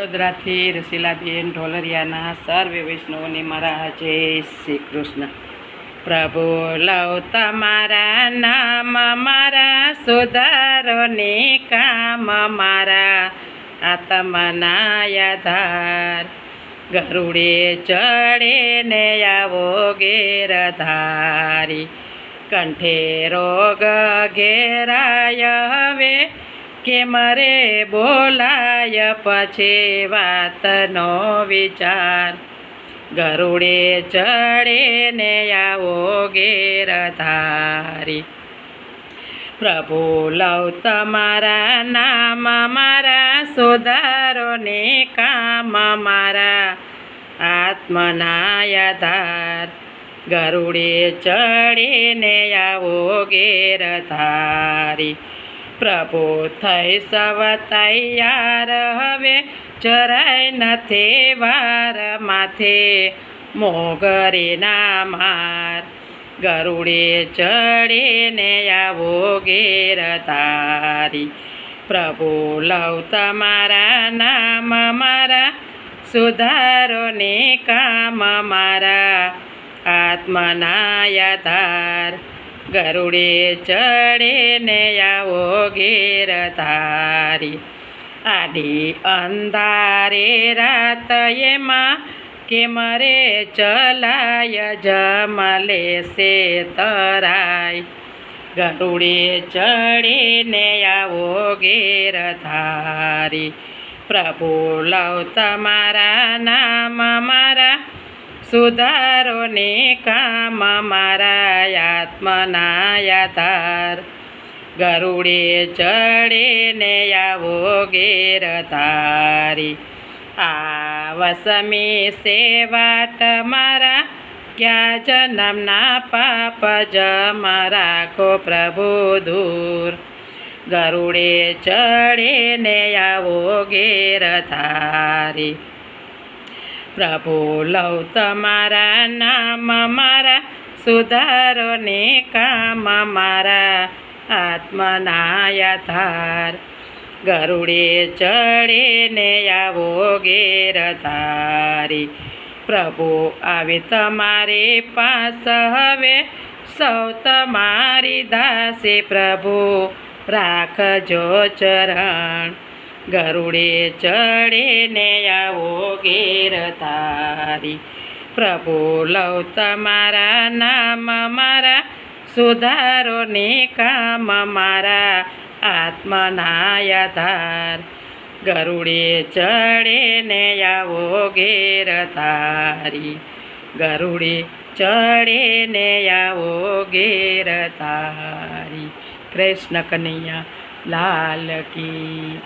વડોદરાથી રસીલાબેન ઢોલરિયાના સર્વે વૈષ્ણવોને મારા જય શ્રી કૃષ્ણ. પ્રભુ લવ તમારા નામ, મારા સુધારોની કામ, મારા આત્મના આધાર. ગરુડે ચડે ને આવો ગેરધારી કંઠે રોગ ઘેરાય હવે કે મારે બોલાય પછી વાતનો વિચાર. ગરુડે ચડે ને આવો ગેરધારી પ્રભુ, લવ તમારા નામ, મારા સુધારો ને કામ, મારા આત્મના આધાર. ગરુડે ચડીને આવો ગેરધારી પ્રભુ થઈ સવ તૈયાર હવે જરાય નથી વાર માથે મોગરીના માર ગરુડે ચડીને આવો ગેરધારી પ્રભુ લવ તમારા નામ મારા. સુધારો ને કામ મારા. આત્મના આધાર. ગરુડે ચડીને આવો આવો ગેરધારી આડી અંધારે રાત એમાં કે મરે ચલાય જમલે સે તરાય. ગરુડે ચડીને આવો ઘેર ધારી પ્રભુ લવ તમારા નામ, મારા સુધારો ને કામ મારા આત્મના યાધાર ગરુડે ચડે ને આવો ગેરધારી. આ વસમી સેવાટ મારા ક્યાં જન્મના પાપ જમ રાખો પ્રભુ દૂર. ગરુડે ચડે ને આવો ગેરધારી. પ્રભુ લવ તમારા નામ મારા. સુધારો ને કામ મારા. આત્મના આધાર ગરુડે ચડે ને આવો ગેરધારી પ્રભુ, આવે તમારે પાસ હવે. સૌ તમારી દાસે પ્રભુ. રાખજો ચરણ. ગરુડે ચડે ને આવો ગેરધારી પ્રભુ, લવ તમારા નામ મારા, સુધારો ને કામ મારા આત્મના આધાર. ગરુડે ચડે ને આવો ગેરધારી ગરુડે ચડે ને આવો ગેરધારી કૃષ્ણ કનૈયા, લાલ કી